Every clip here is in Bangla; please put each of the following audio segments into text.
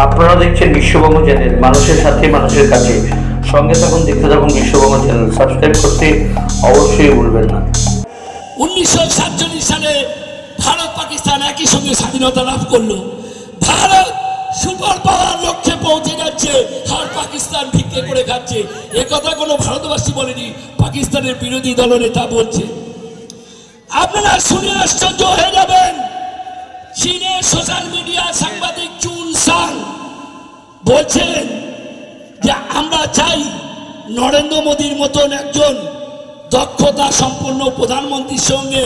আপনারা দেখছেন বিশ্ববঙ্গ চ্যানেল, মানুষের সাথে মানুষের কাছে। সঙ্গে থাকুন, দেখতে থাকুন বিশ্ববঙ্গ চ্যানেল। সাবস্ক্রাইব করতে অবশ্যই ভুলবেন না। উনিশশো সাতচল্লিশ সালে ভারত পাকিস্তান একই সঙ্গে স্বাধীনতা লাভ করল। ভারত সুপার পাওয়ার লক্ষ্যে পৌঁছে যাচ্ছে, আর পাকিস্তান ভিক্ষে করে খাচ্ছে। এ কথা কোনো ভারতবাসী বলেনি, পাকিস্তানের বিরোধী দলনেতা বলছে। আপনারা শুনে আশ্চর্য হয়ে যাবেন চীনের সোশ্যাল মিডিয়া চুন বলছেন যে আমরা চাই নরেন্দ্র মোদীর মতন একজন দক্ষতা সম্পন্ন প্রধানমন্ত্রীর সঙ্গে,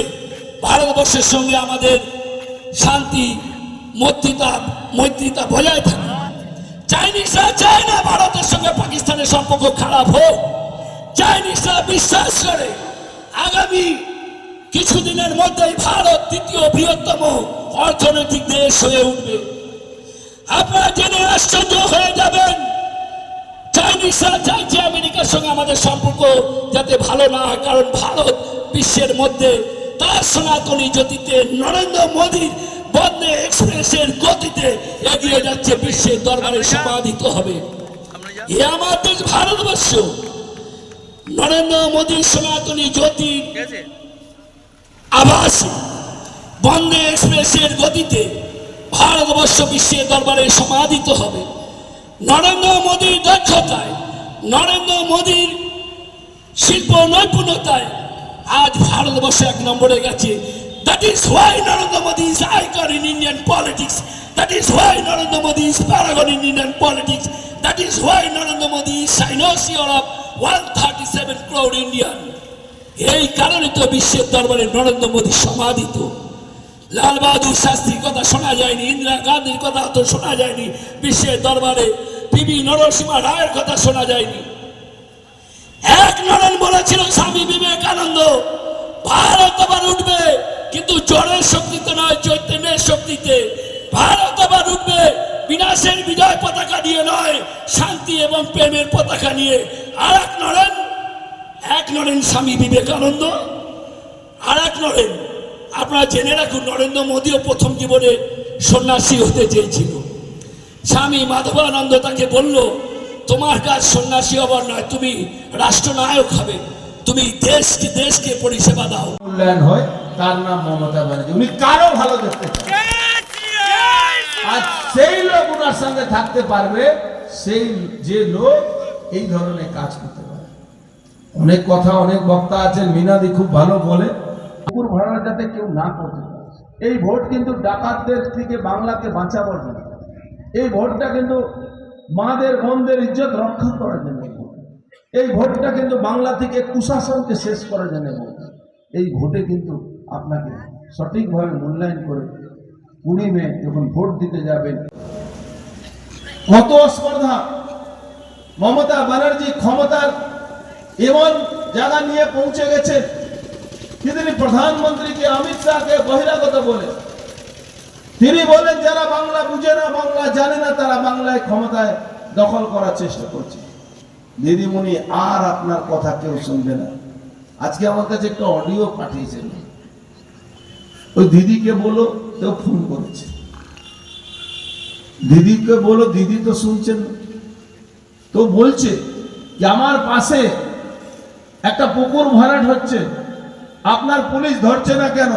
ভারতবর্ষের সঙ্গে আমাদের শান্তি, মৈত্রিতা মৈত্রিতা বজায় থাকে চাইনিজরা চায় না ভারতের সঙ্গে পাকিস্তানের সম্পর্ক খারাপ হোক। চাইনিজরা বিশ্বাস করে আগামী কিছুদিনের মধ্যেই ভারত দ্বিতীয় বৃহত্তম অর্থনৈতিক দেশ হয়ে উঠবে। আপনারা জেনে আশ্চর্য হয়ে যাবেন। চাইনিজরা চাইছে আমেরিকার সঙ্গে আমাদের সম্পর্ক যাতে ভালো না হয় কারণ ভারত বিশ্বের মধ্যে তার সনাতনী জ্যোতিতে নরেন্দ্র মোদীর বন্দে এক্সপ্রেসের গতিতে এগিয়ে যাচ্ছে বিশ্বের দরবারে সমাধিত হবে। এ আমার দেশ ভারতবর্ষ। নরেন্দ্র মোদীর সনাতনী জ্যোতি আবাস বন্দে এক্সপ্রেসের গতিতে ভারতবর্ষ বিশ্বের দরবারে সমাধিত হবে। নরেন্দ্র মোদীর দক্ষতায়, নরেন্দ্র মোদীর শিল্প নৈপুণ্যতায় আজ ভারতবর্ষ এক নম্বরে গেছে। That is why Narendra Modi is icon in Indian politics that is why Narendra Modi is paragon in Indian politics that is why Narendra Modi is cynosure of one thirty seven crore Indian এই কারণে তো বিশ্বের দরবারে নরেন্দ্র মোদী সমাধিত। লাল বাহাদুর শাস্ত্রীর কথা শোনা যায়নি, ইন্দিরা গান্ধীর কথা তো শোনা যায়নি, বিশ্বের দরবারে পিবি নরসিংহ রায়ের কথা শোনা যায়নি। এক নরেন বলেছিল, স্বামী বিবেকানন্দ, ভারত আবার উঠবে, কিন্তু জোরের শক্তিতে নয়, চৈতন্যের শক্তিতে। ভারত আবার উঠবে, বিনাশের বিজয় পতাকা নিয়ে নয়, শান্তি এবং প্রেমের পতাকা নিয়ে। আর এক নরেন এক নরেন স্বামী বিবেকানন্দ আর এক নরেন আপনারা জেনে রাখুন, নরেন্দ্র মোদীও প্রথম জীবনে সন্ন্যাসী হতে চেয়েছিল। স্বামী মাধবানন্দ তাকে বলল, তোমার কাজ সন্ন্যাসী হবার নয়, তুমি রাষ্ট্রনায়ক হবে। তুমি দেশকে দেশকে পরিষেবা দাও। মূল্যায়ন হয়, তার নাম মমতা ব্যানার্জি। উনি কারও ভালো দেখতে আর সেই লোক ওনার সঙ্গে থাকতে পারবে, সেই যে লোক এই ধরনের কাজ করতে পারে। অনেক কথা, অনেক বক্তা আছেন, মিনাদি খুব ভালো বলে। কুকুর ভাড়া যাতে কেউ না করতে এই ভোট কিন্তু ডাকাতদের থেকে বাংলাকে বাঁচাবার জন্য। এই ভোটটা কিন্তু মাদের, বোনদের ইজ্জত রক্ষা করার জন্য এই ভোটটা কিন্তু বাংলা থেকে কুশাসনকে শেষ করার জন্য এই ভোটে। কিন্তু আপনাকে সঠিকভাবে মূল্যায়ন করে কুড়ি মে যখন ভোট দিতে যাবেন কত স্পর্ধা মমতা ব্যানার্জি ক্ষমতার এমন জায়গা নিয়ে পৌঁছে গেছেন। কি তিনি প্রধানমন্ত্রীকে অমিত শাহকে বহিরাগত বলে। তিনি বলেন, যারা বাংলা বুঝে না, বাংলা জানে না, তারা বাংলায় ক্ষমতায় দখল করার চেষ্টা করছে। দিদিমণি, আর আপনার কথা কেউ শুনবে না। আজকে আমার কাছে একটা অডিও পাঠিয়েছেন। ওই দিদিকে বলো, কেউ ফোন করেছে। দিদিকে বলো, দিদি তো শুনছেন। তো বলছে যে, আমার পাশে একটা পুকুর ভরাট হচ্ছে। আপনার পুলিশ ধরছে না কেন?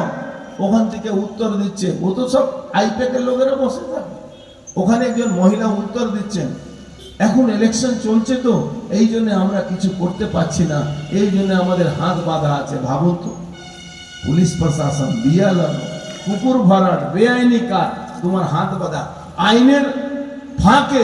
ওখান থেকে উত্তর দিচ্ছে। ও তো সব আইপ্যাকের লোকেরা বসে থাকে। ওখানে একজন মহিলা উত্তর দিচ্ছেন, এখন ইলেকশন চলছে তো, এই জন্য আমরা কিছু করতে পারছি না। এই জন্য আমাদের হাত বাঁধা আছে, ভাবুন তো। পুলিশ প্রশাসন বিয়ালন কুকুর ভরাট, বেআইনি কাজ, তোমার হাত বাঁধা। আইনের ফাঁকে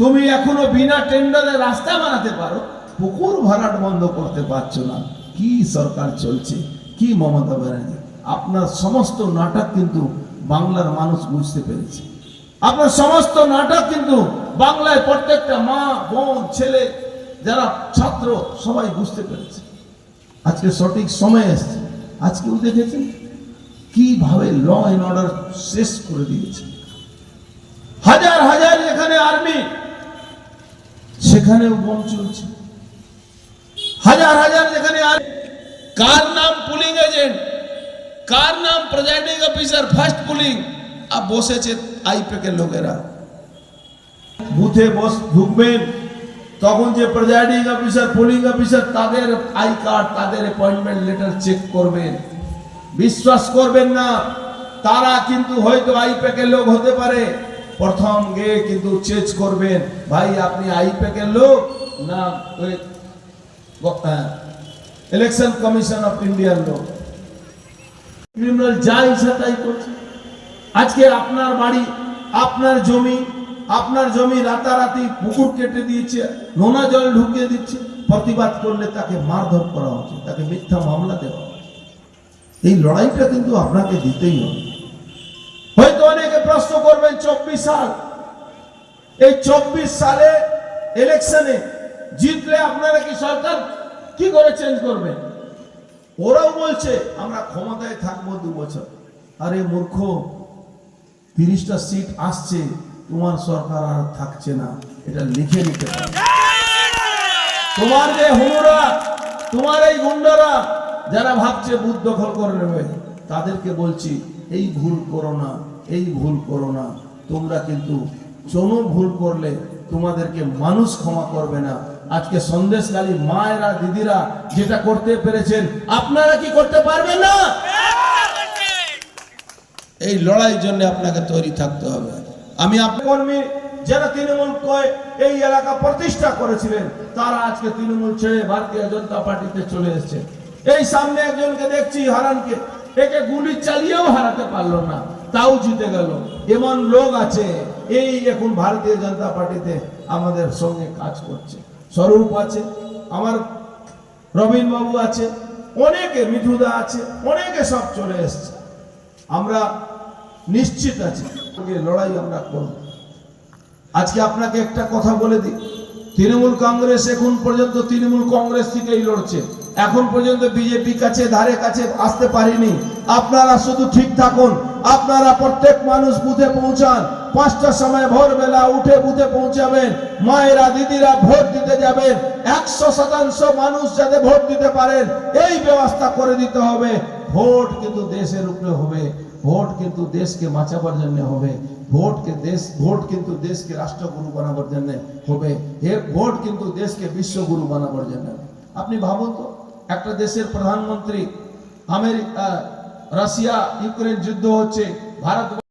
তুমি এখনও বিনা টেন্ডারে রাস্তা বানাতে পারো পুকুর ভরাট বন্ধ করতে পারছ না। কি সরকার চলছে, কি মমতা ব্যানার্জি? আপনার সমস্ত নাটক কিন্তু বাংলার মানুষ বুঝতে পেরেছে। আপনার সমস্ত নাটক কিন্তু বাংলায় প্রত্যেকটা মা, বোন, ছেলে যারা ছাত্র, সবাই বুঝতে পেরেছে। আজকে সঠিক সময় এসছে। আজকেও দেখেছেন? কীভাবে ল এন্ড অর্ডার শেষ করে দিয়েছে। হাজার হাজার এখানে আর্মি সেখানেও বোম চলছে। হাজার হাজার যেখানে আর- কার নাম পুলিং এজেন্ট? কার নাম প্রেজাইডিং অফিসার? First polling. আর বসেছে আইপেকের লোকেরা। বুথে বস ঢুকবেন, তখন যে প্রেজাইডিং অফিসার, পুলিং অফিসার, তাদের আই কার্ড, তাদের অ্যাপয়েন্টমেন্ট লেটার চেক করবেন। বিশ্বাস করবেন না, তারা কিন্তু হয়তো আইপ্যাকের লোক হতে পারে। প্রথম গিয়ে কিন্তু চেঞ্জ করবেন, ভাই, আপনি আইপ্যাকের লোক? না ওই ইলেকশন কমিশন অফ ইন্ডিয়ার লোক ক্রিমিনাল যা ইচ্ছা তাই করছে। আজকে আপনার বাড়ি, আপনার জমি আপনার জমি রাতারাতি পুকুর কেটে দিয়েছে, নোনা জল ঢুকিয়ে দিচ্ছে, প্রতিবাদ করলে তাকে মারধর করা উচিত তাকে মিথ্যা মামলা দেওয়া। এই লড়াইটা কিন্তু আপনাকে দিতেই হবে। হয়তো অনেকে প্রশ্ন করবেন, চব্বিশ সাল, এই চব্বিশ সালে ইলেকশনে জিতলে আপনারা কি সরকার কি করে চেঞ্জ করবেন ওরাও বলছে, আমরা ক্ষমতায় থাকব দু বছর। আরে মূর্খ, তিরিশটা সিট আসছে, তোমার সরকার আর থাকছে না। এটা লিখে নিতে তোমার যে হুনুরা তোমার এই গুন্ডারা, যারা ভাবছে বুথ দখল করে নেবে, তাদেরকে বলছি, এই ভুল করো না, এই ভুল করো না। তোমরা কিন্তু কোনো ভুল করলে তোমাদেরকে মানুষ ক্ষমা করবে না। আজকে সন্দেশকালী মায়েরা, দিদিরা যেটা করতে পেরেছেন, আপনারা কি করতে পারবেন না? এই লড়াইয়ের জন্য আপনাকে তৈরি থাকতে হবে। আমি আপনার যারা তৃণমূল কয়, এই এলাকা প্রতিষ্ঠা করেছিলেন, তারা আজকে তৃণমূল ছেড়ে ভারতীয় জনতা পার্টিতে চলে এসেছে। এই সামনে একজনকে দেখছি হারানকে, একে গুলি চালিয়েও হারাতে পারল না, তাও জিতে গেল। এমন লোক আছে, এই এখন ভারতীয় জনতা পার্টিতে আমাদের সঙ্গে কাজ করছে। স্বরূপ আছে, আমার রবীন বাবু আছে, অনেকে মিঠুদা আছে, অনেকে সব চলে এসছে। আমরা নিশ্চিত আছি লড়াই আমরা করব। আজকে আপনাকে একটা কথা বলে দিই, তৃণমূল কংগ্রেস এখন পর্যন্ত তৃণমূল কংগ্রেস থেকেই লড়ছে। এখন পর্যন্ত বিজেপি কাছে, ধারে কাছে আসতে পারিনি। আপনারা শুধু ঠিক থাকুন, আপনারা প্রত্যেক মানুষ বুথে পৌঁছান পাঁচটার সময় ভোরবেলা উঠে বুথে পৌঁছাবেন। মায়েরা, দিদিরা ভোট দিতে যাবেন। একশো শতাংশ মানুষ যাতে ভোট দিতে পারেন, এই ব্যবস্থা করে দিতে হবে। ভোট কিন্তু দেশের উপরে হবে। ভোট কিন্তু দেশকে বাঁচাবার জন্য হবে। ভোটকে দেশ, ভোট কিন্তু দেশকে রাষ্ট্রগুরু বানাবার জন্য হবে। হে ভোট কিন্তু দেশকে বিশ্বগুরু বানাবার জন্য। আপনি ভাবুন তো, একটা দেশের প্রধানমন্ত্রী আমেরিকা, রাশিয়া, ইউক্রেন যুদ্ধ হচ্ছে, ভারত